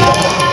ਵਾਹਿ ਜੋ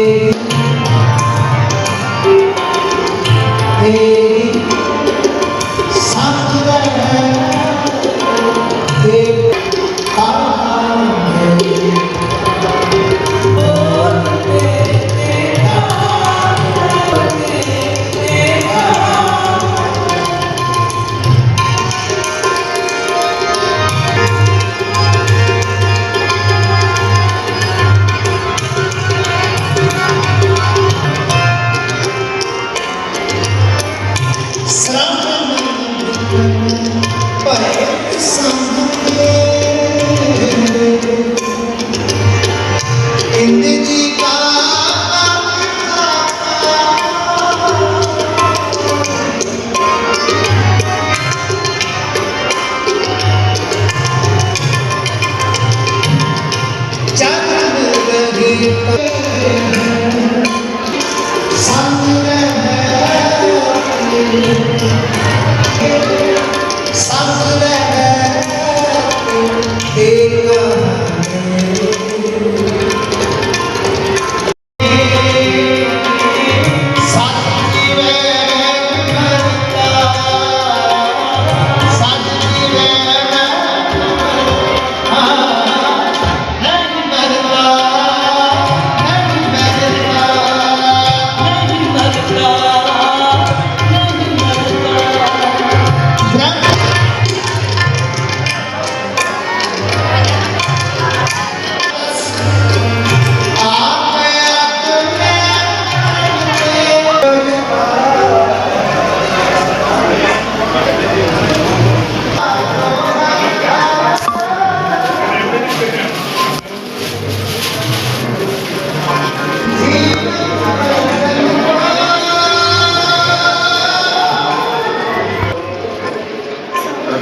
ਦੇ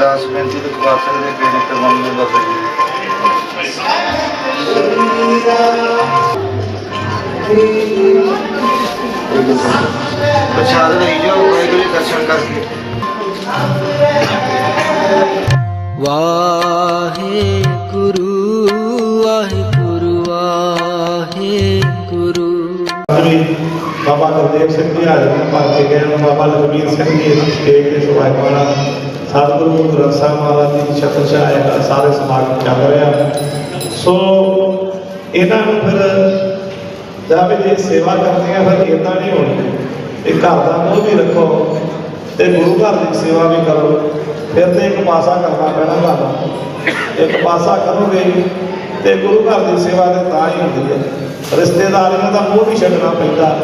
ਅਰਦਾਸ ਬੇਨਤੀ ਤੇ ਖਵਾ ਸਕਦੇ ਬੇੜੇ ਕਰਵਾਉਣ ਦਾ ਜੀ। ਪ੍ਰਸ਼ਾਦ ਲਈ ਜਾਓ ਵਾਹਿਗੁਰੂ ਜੀ ਦਰਸ਼ਨ ਕਰਕੇ। ਵਾਹਿਗੁਰੂ ਵਾਹਿਗੁਰੂ ਵਾਹਿਗੁਰੂ। ਬਾਬਾ ਗੁਰਦੇਵ ਸਿੰਘ ਜੀ ਹਾਜ਼ਰੀਆਂ ਭਰ ਕੇ ਗਏ ਬਾਬਾ ਲਖਬੀਰ ਸਿੰਘ ਜੀ ਇਸ ਸਟੇਜ ਤੇ ਸਵਾਗਤਾਨਾ ਸਤਿਗੁਰੂ ਗ੍ਰੰਥ ਸਾਹਿਬ ਮਹਾਰਾਜ ਦੀ ਛਤਰ ਛਾਇਆ ਹੇਠ ਸਾਰੇ ਸਮਾਗਮ ਚੱਲ ਰਿਹਾ। ਸੋ ਇਹਨਾਂ ਨੂੰ ਫਿਰ ਜਾਵੇ ਜੇ ਸੇਵਾ ਕਰਨੀ ਹੈ ਫਿਰ ਇਦਾਂ ਨਹੀਂ ਹੋਣੀ। ਇਹ ਘਰ ਦਾ ਮੋਹ ਵੀ ਰੱਖੋ ਤੇ ਗੁਰੂ ਘਰ ਦੀ ਸੇਵਾ ਵੀ ਕਰੋ। ਫਿਰ ਤੇ ਇੱਕ ਪਾਸਾ ਕਰਨਾ ਪੈਣਾ ਤੁਹਾਨੂੰ ਇੱਕ ਪਾਸਾ ਕਰੋਗੇ ਤੇ ਗੁਰੂ ਘਰ ਦੀ ਸੇਵਾ ਤੇ ਤਾਂ ਹੀ ਹੁੰਦੀ ਹੈ। ਰਿਸ਼ਤੇਦਾਰੀਆਂ ਦਾ ਮੋਹ ਵੀ ਛੱਡਣਾ ਪੈਂਦਾ,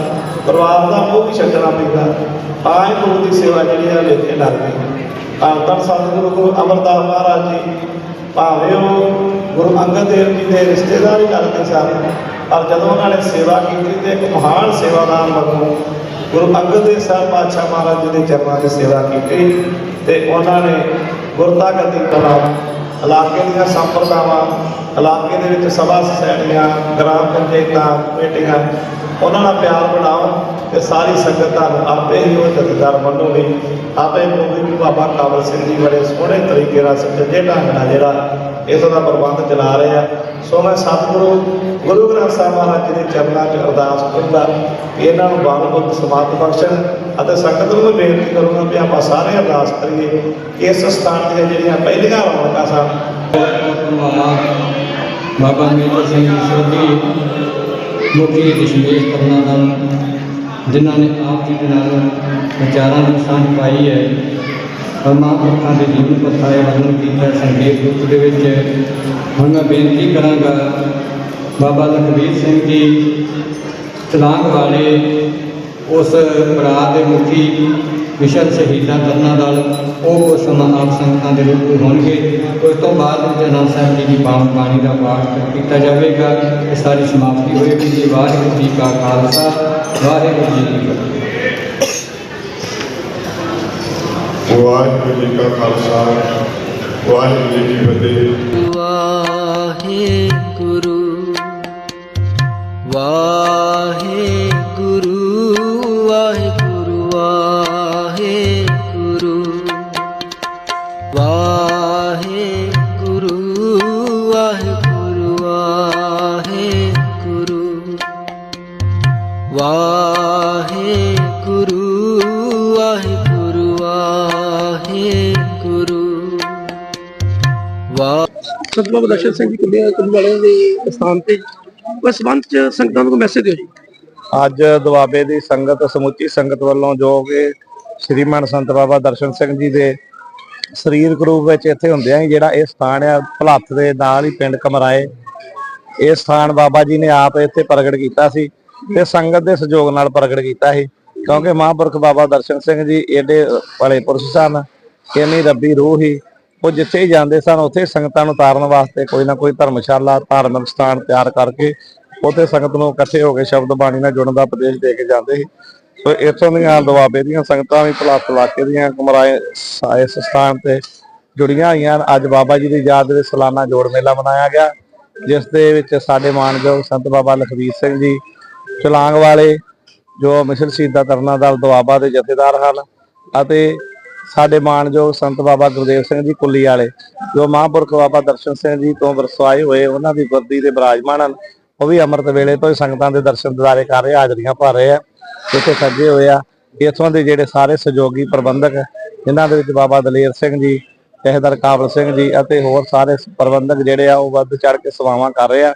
ਪਰਿਵਾਰ ਦਾ ਮੋਹ ਵੀ ਛੱਡਣਾ ਪੈਂਦਾ। ਤਾਂ ਹੀ ਗੁਰੂ ਦੀ ਸੇਵਾ ਜਿਹੜੀ ਆ ਵੇਖੇ ਲੱਗਦੀ ਤਾਂ ਤਾਂ ਸਤਿਗੁਰੂ ਗੁਰੂ ਅਮਰਦਾਸ ਮਹਾਰਾਜ ਜੀ, ਭਾਵੇਂ ਉਹ ਗੁਰੂ ਅੰਗਦ ਦੇਵ ਜੀ ਦੇ ਰਿਸ਼ਤੇਦਾਰ ਹੀ ਲੱਗਦੇ ਸਨ, ਪਰ ਜਦੋਂ ਉਹਨਾਂ ਨੇ ਸੇਵਾ ਕੀਤੀ ਤੇ ਇੱਕ ਮਹਾਨ ਸੇਵਾਦਾਰ ਵਜੋਂ ਗੁਰੂ ਅੰਗਦ ਦੇਵ ਸਾਹਿਬ ਪਾਤਸ਼ਾਹ ਮਹਾਰਾਜ ਜੀ ਦੇ ਚਰਨਾਂ 'ਚ ਸੇਵਾ ਕੀਤੀ ਤੇ ਉਹਨਾਂ ਨੇ ਗੁਰਤਾ ਗੱਦੀ ਕਲਾ, ਇਲਾਕੇ ਦੀਆਂ ਸੰਪਰਦਾਵਾਂ, ਇਲਾਕੇ ਦੇ ਵਿੱਚ ਸਭਾ ਸੁਸਾਇਟੀਆਂ ਗ੍ਰਾਮ ਪੰਚਾਇਤਾਂ, ਕਮੇਟੀਆਂ ਉਹਨਾਂ ਨਾਲ ਪਿਆਰ ਬਣਾਓ ਤੇ ਸਾਰੀ ਸੰਗਤ ਤੁਹਾਨੂੰ ਆਪੇ ਹੀ ਉਹ ਜਥੇਦਾਰ ਬਣੋਗੇ ਆਪੇ ਕਹੋਗੇ ਵੀ ਬਾਬਾ ਕਾਬਲ ਸਿੰਘ ਜੀ ਬੜੇ ਸੋਹਣੇ ਤਰੀਕੇ ਨਾਲ ਸੁਚੱਜੇ ਢੰਗ ਨਾਲ ਜਿਹੜਾ ਇਸ ਦਾ ਪ੍ਰਬੰਧ ਚਲਾ ਰਹੇ ਆ। ਸੋ ਮੈਂ ਸਤਿਗੁਰੂ, ਗੁਰੂ ਗ੍ਰੰਥ ਸਾਹਿਬ ਮਹਾਰਾਜ ਜੀ ਦੇ ਚਰਨਾਂ 'ਚ ਅਰਦਾਸ ਕਰਦਾ ਕਿ ਇਹਨਾਂ ਨੂੰ ਬਾਲ ਬੁੱਧ ਸਮਾਤ ਬਖਸ਼ਣ ਅਤੇ ਸੰਗਤ ਨੂੰ ਵੀ ਬੇਨਤੀ ਕਰੂੰਗਾ ਵੀ ਆਪਾਂ ਸਾਰੇ ਅਰਦਾਸ ਕਰੀਏ ਕਿ ਇਸ ਸਥਾਨ ਦੀਆਂ ਜਿਹੜੀਆਂ ਪਹਿਲੀਆਂ ਰੌਣਕਾਂ ਸਨ। ਬਾਬਾ ਮੇਜਰ ਸਿੰਘ ਜੀ ਸੋਢੀ ਮੁਖੀ ਦਸ਼ਮੇਸ਼ ਕਰਨਾ ਦਾ ਜਿਨ੍ਹਾਂ ਨੇ ਆਪ ਜੀ ਦੇ ਨਾਲ ਵਿਚਾਰਾਂ ਦੀ ਸਾਂਝ ਪਾਈ ਹੈ, ਪਰਮਾਤਮਾ ਦੇ ਜੀਵਨ ਪਥਾਏ ਵਰਣਨ ਕੀਤਾ ਸੰਖੇਪ ਰੂਪ ਦੇ ਵਿੱਚ ਹੁਣ ਮੈਂ ਬੇਨਤੀ ਕਰਾਂਗਾ, ਬਾਬਾ ਲਖਬੀਰ ਸਿੰਘ ਜੀ ਤਲਾਕ ਵਾਲੇ ਉਸ ਬਰਾਤ ਦੇ ਮੁਖੀ ਵਿਸ਼ਲ ਸ਼ਹੀਦਾਂ ਕਰਨਾ ਦਲ ਉਹ ਸਮਾਂ ਆਪ ਸੰਗਤਾਂ ਦੇ ਰੂਪ ਹੋਣਗੇ। ਉਸ ਤੋਂ ਬਾਅਦ ਜਨਰਲ ਸਾਹਿਬ ਜੀ ਦੀ ਬਾਣੀ ਬਾਣੀ ਦਾ ਪਾਠ ਕੀਤਾ ਜਾਵੇਗਾ। ਇਹ ਸਾਰੀ ਸਮਾਪਤੀ ਹੋਏਗੀ ਜੀ। ਵਾਹਿਗੁਰੂ ਜੀ ਕਾ ਖਾਲਸਾ, ਵਾਹਿਗੁਰੂ ਜੀ ਕੀ ਫਤਿਹ। ਵਾਹਿਗੁਰੂ ਜੀ ਕਾ ਖਾਲਸਾ, ਵਾਹਿਗੁਰੂ ਜੀ ਕੀ ਫਤਿਹ। ਵਾਹਿਗੁਰੂ ਵਾਹਿਗੁਰੂ ਵਾਹਿਗੁਰੂ ਵਾਹਿਗੁਰੂ ਵਾਹਿਗੁਰੂ ਸੰਤ ਬਾਬਾ ਦਰਸ਼ਨ ਸਿੰਘ ਜੀ ਕੁੱਲੇ ਕੁੱਲ ਵਾਲਿਆਂ ਦੇ ਸਥਾਨ ਤੇ? ਉਸ ਸੰਬੰਧ ਚ ਸੰਗਤਾਂ ਨੂੰ ਮੈਸੇਜ ਦਿਓ ਜੀ। ਅੱਜ ਦੁਆਬੇ ਦੀ ਸੰਗਤ ਸਮੁੱਚੀ ਸੰਗਤ ਵੱਲੋਂ ਜੋ ਕਿ ਸ਼੍ਰੀਮਾਨ ਸੰਤ ਬਾਬਾ ਦਰਸ਼ਨ ਸਿੰਘ ਜੀ ਦੇ ਸਰੀਰਕ ਰੂਪ ਵਿੱਚ ਇੱਥੇ ਹੁੰਦਿਆਂ ਹੀ ਜਿਹੜਾ ਇਹ ਸਥਾਨ ਆ ਭਲੱਥ ਦੇ ਨਾਲ ਹੀ ਪਿੰਡ ਕਮਰਾਏ ਇਹ ਸਥਾਨ ਬਾਬਾ ਜੀ ਨੇ ਆਪ ਇੱਥੇ ਪ੍ਰਗਟ ਕੀਤਾ ਸੀ। ਤੇ ਸੰਗਤ ਦੇ ਸਹਿਯੋਗ ਨਾਲ ਪ੍ਰਗਟ ਕੀਤਾ ਸੀ। ਕਿਉਂਕਿ ਮਹਾਂਪੁਰਖ ਬਾਬਾ ਦਰਸ਼ਨ ਸਿੰਘ ਜੀ ਏਡੇ ਭਲੇ ਪੁਰਸ਼ ਸਨ ਇੰਨੀ ਰੱਬੀ ਰੂਹ ਹੀ। ਉਹ ਜਿੱਥੇ ਹੀ ਜਾਂਦੇ ਸਨ, ਉੱਥੇ ਸੰਗਤਾਂ ਨੂੰ ਤਾਰਨ ਵਾਸਤੇ ਕੋਈ ਨਾ ਕੋਈ ਧਰਮਸ਼ਾਲਾ, ਧਾਰਮਿਕ ਸਥਾਨ ਤਿਆਰ ਕਰਕੇ ਉੱਥੇ ਸੰਗਤ ਨੂੰ ਇਕੱਠੇ ਹੋ ਕੇ ਸ਼ਬਦ ਬਾਣੀ ਨਾਲ ਜੁੜਨ ਦਾ ਉਪਦੇਸ਼ ਦੇ ਕੇ ਜਾਂਦੇ ਸੀ। ਸੋ ਇੱਥੋਂ ਦੀਆਂ ਦੁਆਬੇ ਦੀਆਂ ਸੰਗਤਾਂ ਵੀ ਭਲਾਤ ਇਲਾਕੇ ਦੀਆਂ ਕਮਰਾਏ ਇਸ ਸਥਾਨ ਤੇ ਜੁੜੀਆਂ ਹੋਈਆਂ ਹਨ। ਅੱਜ ਬਾਬਾ ਜੀ ਦੀ ਯਾਦ ਵਿੱਚ ਸਾਲਾਨਾ ਜੋੜ ਮੇਲਾ ਮਨਾਇਆ ਗਿਆ, ਜਿਸ ਦੇ ਵਿੱਚ ਸਾਡੇ ਮਾਨਯੋਗ ਸੰਤ ਬਾਬਾ ਲਖਵੀਰ ਸਿੰਘ ਜੀ ਚਲਾਂਗ ਵਾਲੇ ਜੋ ਮਿਸ਼ਨ ਸ਼ਹੀਦਾਂ ਤਰਨਾ ਦਲ ਦੁਆਬਾ ਦੇ ਜਥੇਦਾਰ ਹਨ ਅਤੇ ਸਾਡੇ ਮਾਨਯੋਗ ਸੰਤ ਬਾਬਾ ਗੁਰਦੇਵ ਸਿੰਘ ਜੀ ਕੁੱਲੀ ਵਾਲੇ, ਜੋ ਮਹਾਂਪੁਰਖ ਬਾਬਾ ਦਰਸ਼ਨ ਸਿੰਘ ਜੀ ਤੋਂ ਵਰਸਵਾਏ ਹੋਏ ਉਹਨਾਂ ਦੀ ਗੁਰਦੀ ਦੇ ਬਰਾਜਮਾਨ ਹਨ, ਉਹ ਵੀ ਅੰਮ੍ਰਿਤ ਵੇਲੇ ਤੋਂ ਹੀ ਸੰਗਤਾਂ ਦੇ ਦਰਸ਼ਨ ਦਿਦਾਰੇ ਕਰ ਰਹੇ, ਹਾਜ਼ਰੀਆਂ ਭਰ ਰਹੇ ਆ ਇੱਥੇ ਸੱਜੇ ਹੋਏ ਆ, ਇੱਥੋਂ ਦੇ ਜਿਹੜੇ ਸਾਰੇ ਸਹਿਯੋਗੀ ਪ੍ਰਬੰਧਕ, ਜਿਨ੍ਹਾਂ ਦੇ ਵਿੱਚ ਬਾਬਾ ਦਲੇਰ ਸਿੰਘ ਜੀ ਜਥੇਦਾਰ ਕਾਬਲ ਸਿੰਘ ਜੀ ਅਤੇ ਹੋਰ ਸਾਰੇ ਪ੍ਰਬੰਧਕ ਜਿਹੜੇ ਆ, ਉਹ ਵੱਧ ਚੜ ਕੇ ਸੇਵਾਵਾਂ ਕਰ ਰਹੇ ਆ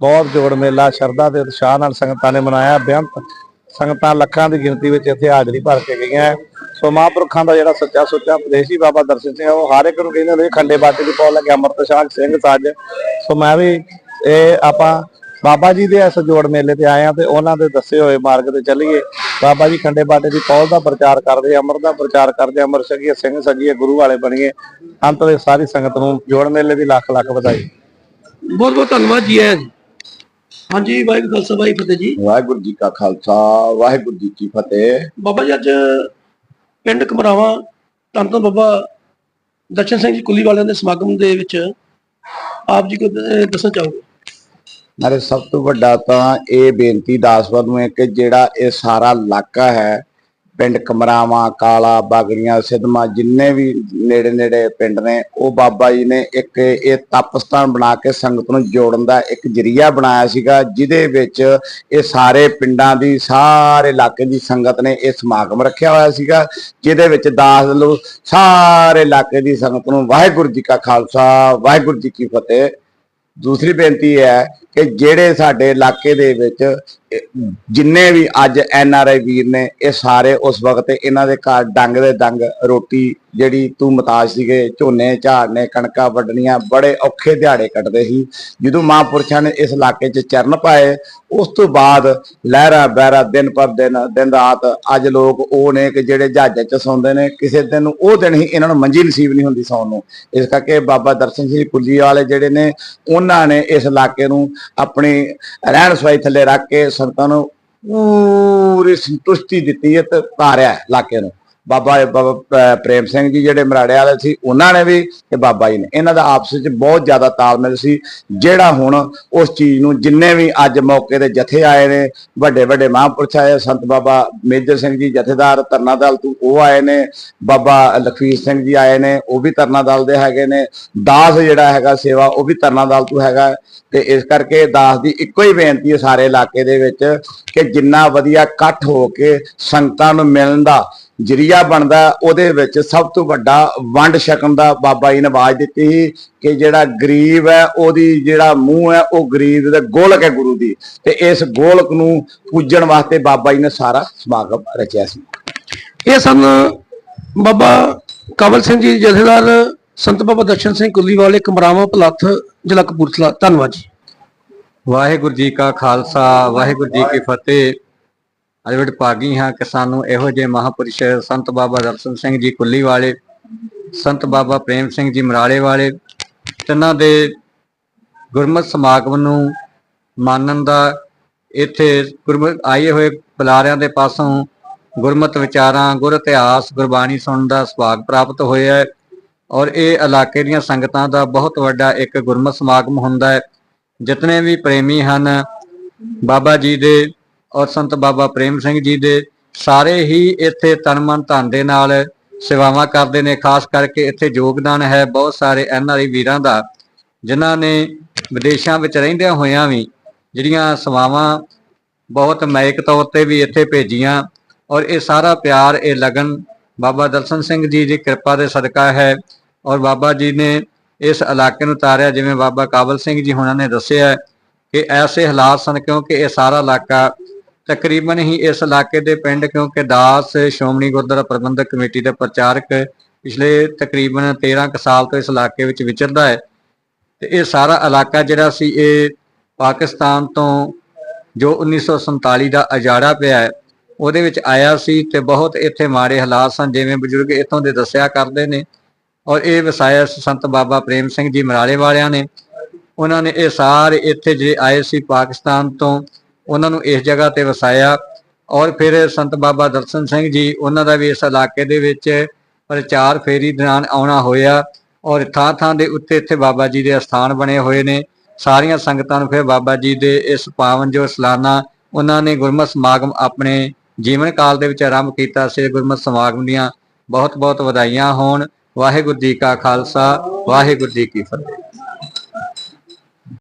ਬਹੁਤ ਜੋੜ ਮੇਲਾ, ਸ਼ਰਧਾ ਤੇ ਉਤਸ਼ਾਹ ਨਾਲ ਸੰਗਤਾਂ ਨੇ ਮਨਾਇਆ, ਬੇਅੰਤ ਸੰਗਤਾਂ ਲੱਖਾਂ ਦੀ ਗਿਣਤੀ ਵਿੱਚ ਇੱਥੇ ਹਾਜ਼ਰੀ ਭਰ ਕੇ ਗਈਆਂ ਸੋ ਮਹਾਂਪੁਰਖਾਂ ਦਾ ਜਿਹੜਾ ਸੱਚਾ ਸੁੱਚਾ ਉਪਦੇਸ਼ ਹੀ ਬਾਬਾ ਦਰਸ਼ਨ ਸਿੰਘ ਉਹ ਹਰ ਇੱਕ ਨੂੰ ਕਹਿੰਦੇ ਹੁੰਦੇ ਖੰਡੇ ਬਾਟੇ ਦੀ ਪੌਲ ਲੱਗੇ, ਅੰਮ੍ਰਿਤ ਛਾਕ ਸਿੰਘ ਸੱਜ। ਸੋ ਮੈਂ ਵੀ ਇਹ ਆਪਾਂ ਬਾਬਾ ਜੀ ਦੇ ਇਸ ਜੋੜ ਮੇਲੇ ਤੇ ਆਏ ਆ ਤੇ ਉਹਨਾਂ ਦੇ ਦੱਸੇ ਹੋਏ ਮਾਰਗ ਤੇ ਚੱਲੀਏ। ਬਾਬਾ ਜੀ ਖੰਡੇ ਬਾਟੇ ਦੀ ਪੌਲ ਦਾ ਪ੍ਰਚਾਰ ਕਰਦੇ, ਅੰਮ੍ਰਿਤ ਦਾ ਪ੍ਰਚਾਰ ਕਰਦੇ, ਅੰਮ੍ਰਿਤ ਛਕੀਏ, ਸਿੰਘ ਸਜੀਏ, ਗੁਰੂ ਵਾਲੇ ਬਣੀਏ। ਅੰਤ ਦੇ ਸਾਰੀ ਸੰਗਤ ਨੂੰ ਜੋੜ ਮੇਲੇ ਦੀ ਲੱਖ ਲੱਖ ਵਧਾਈ। ਬਹੁਤ ਬਹੁਤ ਧੰਨਵਾਦ ਜੀ ਆਇਆਂ ਜੀ ਹਾਂਜੀ ਵਾਹਿਗੁਰੂ ਖਾਲਸਾ ਵਾਹਿਗੁਰੂ ਫਤਿਹ ਜੀ। ਵਾਹਿਗੁਰੂ ਜੀ ਕਾ ਖਾਲਸਾ ਵਾਹਿਗੁਰੂ ਜੀ ਕੀ ਫਤਿਹ। ਬਾਬਾ ਜੀ ਅੱਜ ਪਿੰਡ ਕਮਰਾਵਾ ਧੰਨ ਬਾਬਾ ਦਰਸ਼ਨ ਸਿੰਘ ਜੀ ਕੁੱਲੀ ਵਾਲਿਆਂ ਦੇ ਸਮਾਗਮ ਦੇ ਵਿੱਚ ਆਪ ਜੀ ਕੋ ਦੱਸਣਾ ਚਾਹੋਗੇ? ਨਾਲੇ ਸਭ ਤੋਂ ਵੱਡਾ ਤਾਂ ਇਹ ਬੇਨਤੀ ਦਾਸਵਰ ਨੂੰ ਹੈ ਕਿ ਜਿਹੜਾ ਇਹ ਸਾਰਾ ਇਲਾਕਾ ਹੈ ਪਿੰਡ ਕਮਰਾਵਾਂ, ਕਾਲਾ, ਬਾਗੜੀਆਂ ਸਿਧਮਾ ਜਿੰਨੇ ਵੀ ਨੇੜੇ ਨੇੜੇ ਪਿੰਡ ਨੇ, ਉਹ ਬਾਬਾ ਜੀ ਨੇ ਇੱਕ ਇਹ ਤਪਸਥਾਨ ਬਣਾ ਕੇ ਸੰਗਤ ਨੂੰ ਜੋੜਨ ਦਾ ਇੱਕ ਜਰੀਆ ਬਣਾਇਆ ਸੀਗਾ, ਜਿਹਦੇ ਵਿੱਚ ਇਹ ਸਾਰੇ ਪਿੰਡਾਂ ਦੀ, ਸਾਰੇ ਇਲਾਕੇ ਦੀ ਸੰਗਤ ਨੇ ਇਹ ਸਮਾਗਮ ਰੱਖਿਆ ਹੋਇਆ ਸੀਗਾ, ਜਿਹਦੇ ਵਿੱਚ ਦਾਸ ਲੋ ਸਾਰੇ ਇਲਾਕੇ ਦੀ ਸੰਗਤ ਨੂੰ ਵਾਹਿਗੁਰੂ ਜੀ ਕਾ ਖਾਲਸਾ, ਵਾਹਿਗੁਰੂ ਜੀ ਕੀ ਫਤਿਹ। ਦੂਸਰੀ ਬੇਨਤੀ ਹੈ ਕਿ ਜਿਹੜੇ ਸਾਡੇ ਇਲਾਕੇ ਦੇ ਵਿੱਚ ਜਿੰਨੇ ਵੀ ਅੱਜ ਐਨ ਆਰ ਆਈ ਵੀਰ ਨੇ, ਇਹ ਸਾਰੇ ਉਸ ਵਕਤ ਇਹਨਾਂ ਦੇ ਘਰ ਡੰਗ ਦੇ ਡੰਗ ਰੋਟੀ ਜਿਹੜੀ ਤੂੰ ਮਤਾਜ ਸੀਗੇ, ਝੋਨੇ, ਝਾੜਨੇ, ਕਣਕਾਂ ਵੱਢਣੀਆਂ ਬੜੇ ਔਖੇ ਦਿਹਾੜੇ ਕੱਟਦੇ ਸੀ। ਜਦੋਂ ਮਹਾਂਪੁਰਸ਼ਾਂ ਨੇ ਇਸ ਇਲਾਕੇ 'ਚ ਚਰਨ ਪਾਏ, ਉਸ ਤੋਂ ਬਾਅਦ ਲਹਿਰਾ, ਬਹਿਰਾ, ਦਿਨ ਪਰ ਦਿਨ ਦਿਨ ਰਾਤ ਅੱਜ ਲੋਕ ਉਹ ਨੇ ਕਿ ਜਿਹੜੇ ਜਹਾਜ਼ਾਂ 'ਚ ਸੌਂਦੇ ਨੇ, ਕਿਸੇ ਦਿਨ ਉਹ ਦਿਨ ਹੀ ਇਹਨਾਂ ਨੂੰ ਮੰਜੀ ਨਸੀਬ ਨਹੀਂ ਹੁੰਦੀ ਸੌਣ ਨੂੰ। ਇਸ ਕਰਕੇ ਬਾਬਾ ਦਰਸ਼ਨ ਸਿੰਘ ਕੁੱਲੀ ਵਾਲੇ ਜਿਹੜੇ ਨੇ, ਉਹਨਾਂ ਨੇ ਇਸ ਇਲਾਕੇ ਨੂੰ ਆਪਣੀ ਰਹਿਣ ਸਵਾਈ ਥੱਲੇ ਰੱਖ ਕੇ ਸੰਤਾਂ ਨੂੰ ਪੂਰੀ ਸੰਤੁਸ਼ਟੀ ਦਿੱਤੀ ਹੈ ਤੇ ਧਾਰਿਆ ਇਲਾਕੇ ਨੂੰ। ਬਾਬਾ ਬਾਬਾ ਪ੍ਰੇਮ ਸਿੰਘ ਜੀ ਜਿਹੜੇ ਮਰਾੜੇ ਵਾਲੇ ਸੀ, ਉਹਨਾਂ ਨੇ ਵੀ ਤੇ ਬਾਬਾ ਜੀ ਨੇ। ਇਹਨਾਂ ਦਾ ਆਪਸ ਵਿੱਚ ਬਹੁਤ ਜ਼ਿਆਦਾ ਤਾਲਮੇਲ ਸੀ, ਜਿਹੜਾ ਹੁਣ ਉਸ ਚੀਜ਼ ਨੂੰ ਜਿੰਨੇ ਵੀ ਅੱਜ ਮੌਕੇ ਤੇ ਜਥੇ ਆਏ ਨੇ, ਵੱਡੇ ਵੱਡੇ ਮਹਾਂਪੁਰਸ਼ ਆਏ, ਸੰਤ ਬਾਬਾ ਮੇਜਰ ਸਿੰਘ ਜੀ ਜਥੇਦਾਰ ਤਰਨਾ ਦਲ ਤੋਂ ਉਹ ਆਏ ਨੇ, ਬਾਬਾ ਲਖਵੀਰ ਸਿੰਘ ਜੀ ਆਏ ਨੇ, ਉਹ ਵੀ ਤਰਨਾ ਦਲ ਦੇ ਹੈਗੇ ਨੇ, ਦਾਸ ਜਿਹੜਾ ਹੈਗਾ ਸੇਵਾ, ਉਹ ਵੀ ਤਰਨਾ ਦਲ ਤੋਂ ਹੈਗਾ। ਤੇ ਇਸ ਕਰਕੇ ਦਾਸ ਦੀ ਇੱਕੋ ਹੀ ਬੇਨਤੀ ਹੈ ਸਾਰੇ ਇਲਾਕੇ ਦੇ ਵਿੱਚ ਕਿ ਜਿੰਨਾ ਵਧੀਆ ਇਕੱਠ ਹੋ ਕੇ ਸੰਗਤਾਂ ਨੂੰ ਮਿਲਣ ਦਾ ਜਰੀਆ ਬਣਦਾ ਉਹਦੇ ਵਿੱਚ ਸਭ ਤੋਂ ਵੱਡਾ ਵੰਡ ਛਕਣ ਦਾ ਬਾਬਾ ਜੀ ਨੇ ਆਵਾਜ਼ ਦਿੱਤੀ ਸੀ ਕਿ ਜਿਹੜਾ ਗਰੀਬ ਹੈ ਉਹਦੀ ਜਿਹੜਾ ਮੂੰਹ ਹੈ ਉਹ ਗਰੀਬ ਦੇ ਗੋਲਕ ਹੈ ਗੁਰੂ ਦੀ। ਤੇ ਇਸ ਗੋਲਕ ਨੂੰ ਪੂਜਣ ਵਾਸਤੇ ਬਾਬਾ ਜੀ ਨੇ ਸਾਰਾ ਸਮਾਗਮ ਰਚਿਆ ਸੀ। ਇਹ ਸਨ ਬਾਬਾ ਕਵਲ ਸਿੰਘ ਜੀ ਜਥੇਦਾਰ ਸੰਤ ਬਾਬਾ ਦਰਸ਼ਨ ਸਿੰਘ ਕੁੱਲੀ ਵਾਲੇ ਕਮਰਾਵਾ ਪਲੱਥ ਜ਼ਿਲ੍ਹਾ ਕਪੂਰਥਲਾ। ਧੰਨਵਾਦ ਜੀ। ਵਾਹਿਗੁਰੂ ਜੀ ਕਾ ਖਾਲਸਾ ਵਾਹਿਗੁਰੂ ਜੀ ਕੀ ਫਤਿਹ। ਅੱਜ ਵਡ ਭਾਗੀ ਹਾਂ ਕਿ ਸਾਨੂੰ ਇਹੋ ਜਿਹੇ ਮਹਾਪੁਰਸ਼ ਸੰਤ ਬਾਬਾ ਦਰਸ਼ਨ ਸਿੰਘ ਜੀ ਕੁੱਲੀ ਵਾਲੇ, ਸੰਤ ਬਾਬਾ ਪ੍ਰੇਮ ਸਿੰਘ ਜੀ ਮਰਾਲੇ ਵਾਲੇ, ਤਿੰਨਾਂ ਦੇ ਗੁਰਮਤ ਸਮਾਗਮ ਨੂੰ ਮਾਨਣ ਦਾ ਇੱਥੇ ਗੁਰਮਤ ਆਏ ਹੋਏ ਬੁਲਾਰਿਆਂ ਦੇ ਪਾਸੋਂ ਗੁਰਮਤਿ ਵਿਚਾਰਾਂ, ਗੁਰ ਇਤਿਹਾਸ, ਗੁਰਬਾਣੀ ਸੁਣਨ ਦਾ ਸੁਭਾਗ ਪ੍ਰਾਪਤ ਹੋਇਆ ਹੈ ਔਰ ਇਹ ਇਲਾਕੇ ਦੀਆਂ ਸੰਗਤਾਂ ਦਾ ਬਹੁਤ ਵੱਡਾ ਇੱਕ ਗੁਰਮਤ ਸਮਾਗਮ ਹੁੰਦਾ ਹੈ, ਜਿਤਨੇ ਵੀ ਪ੍ਰੇਮੀ ਹਨ, ਬਾਬਾ ਜੀ ਦੇ ਔਰ ਸੰਤ ਬਾਬਾ ਪ੍ਰੇਮ ਸਿੰਘ ਜੀ ਦੇ ਸਾਰੇ ਹੀ ਇੱਥੇ ਤਨ ਮਨ ਧਨ ਦੇ ਨਾਲ ਸੇਵਾਵਾਂ ਕਰਦੇ ਨੇ, ਖਾਸ ਕਰਕੇ ਇੱਥੇ ਯੋਗਦਾਨ ਹੈ ਬਹੁਤ ਸਾਰੇ ਐਨਆਰਆਈ ਵੀਰਾਂ ਦਾ, ਜਿਨ੍ਹਾਂ ਨੇ ਵਿਦੇਸ਼ਾਂ ਵਿੱਚ ਰਹਿੰਦਿਆਂ ਹੋਇਆਂ ਵੀ ਜਿਹੜੀਆਂ ਸੇਵਾਵਾਂ ਬਹੁਤ ਮਾਇਕ ਤੌਰ ਤੇ ਵੀ ਇੱਥੇ ਭੇਜੀਆਂ ਔਰ ਇਹ ਸਾਰਾ ਪਿਆਰ, ਇਹ ਲਗਨ ਬਾਬਾ ਦਰਸ਼ਨ ਸਿੰਘ ਜੀ ਦੀ ਕਿਰਪਾ ਦੇ ਸਦਕਾ ਹੈ ਔਰ ਬਾਬਾ ਜੀ ਨੇ ਇਸ ਇਲਾਕੇ ਨੂੰ ਤਾਰਿਆ, ਜਿਵੇਂ ਬਾਬਾ ਕਾਬਲ ਸਿੰਘ ਜੀ ਹੁਣਾਂ ਨੇ ਦੱਸਿਆ ਕਿ ਐਸੇ ਹਾਲਾਤ ਸਨ ਕਿਉਂਕਿ ਇਹ ਸਾਰਾ ਇਲਾਕਾ ਤਕਰੀਬਨ ਹੀ ਇਸ ਇਲਾਕੇ ਦੇ ਪਿੰਡ, ਕਿਉਂਕਿ ਦਾਸ ਸ਼੍ਰੋਮਣੀ ਗੁਰਦੁਆਰਾ ਪ੍ਰਬੰਧਕ ਕਮੇਟੀ ਦੇ ਪ੍ਰਚਾਰਕ ਪਿਛਲੇ ਤਕਰੀਬਨ 13 ਕੁ ਸਾਲ ਤੋਂ ਇਸ ਇਲਾਕੇ ਵਿੱਚ ਵਿਚਰਦਾ ਹੈ। ਤੇ ਇਹ ਸਾਰਾ ਇਲਾਕਾ ਜਿਹੜਾ ਸੀ, ਇਹ ਪਾਕਿਸਤਾਨ ਤੋਂ ਜੋ 1947 ਦਾ ਅਜਾੜਾ ਪਿਆ ਹੈ, ਉਹਦੇ ਵਿੱਚ ਆਇਆ ਸੀ ਤੇ ਬਹੁਤ ਇੱਥੇ ਮਾੜੇ ਹਾਲਾਤ ਸਨ, ਜਿਵੇਂ ਬਜ਼ੁਰਗ ਇੱਥੋਂ ਦੇ ਦੱਸਿਆ ਕਰਦੇ ਨੇ। ਔਰ ਇਹ ਵਸਾਇਆ ਸੰਤ ਬਾਬਾ ਪ੍ਰੇਮ ਸਿੰਘ ਜੀ ਮਰਾਲੇ ਵਾਲਿਆਂ ਨੇ। ਉਹਨਾਂ ਨੇ ਇਹ ਸਾਰੇ ਇੱਥੇ ਜਿਹੜੇ ਆਏ ਸੀ ਪਾਕਿਸਤਾਨ ਤੋਂ ਉਹਨਾਂ ਨੂੰ ਇਸ ਜਗ੍ਹਾ ਤੇ ਵਸਾਇਆ ਔਰ ਫਿਰ ਸੰਤ ਬਾਬਾ ਦਰਸ਼ਨ ਸਿੰਘ ਜੀ ਉਹਨਾਂ ਦਾ ਵੀ ਇਸ ਇਲਾਕੇ ਦੇ ਵਿੱਚ ਪ੍ਰਚਾਰ ਫੇਰੀ ਦੌਰਾਨ ਆਉਣਾ ਹੋਇਆ ਔਰ ਥਾਂ ਥਾਂ ਦੇ ਉੱਤੇ ਇੱਥੇ ਬਾਬਾ ਜੀ ਦੇ ਅਸਥਾਨ ਬਣੇ ਹੋਏ ਨੇ। ਸਾਰੀਆਂ ਸੰਗਤਾਂ ਨੂੰ ਫਿਰ ਬਾਬਾ ਜੀ ਦੇ ਇਸ ਪਾਵਨ ਜੋ ਸਲਾਨਾ ਉਹਨਾਂ ਨੇ ਗੁਰਮਤਿ ਸਮਾਗਮ ਆਪਣੇ ਜੀਵਨ ਕਾਲ ਦੇ ਵਿੱਚ ਆਰੰਭ ਕੀਤਾ ਸੀ। ਗੁਰਮਤਿ ਸਮਾਗਮ ਦੀਆਂ ਬਹੁਤ ਬਹੁਤ ਵਧਾਈਆਂ ਹੋਣ। ਵਾਹਿਗੁਰੂ ਜੀ ਕਾ ਖਾਲਸਾ, ਵਾਹਿਗੁਰੂ ਜੀ ਕੀ ਫਤਿਹ।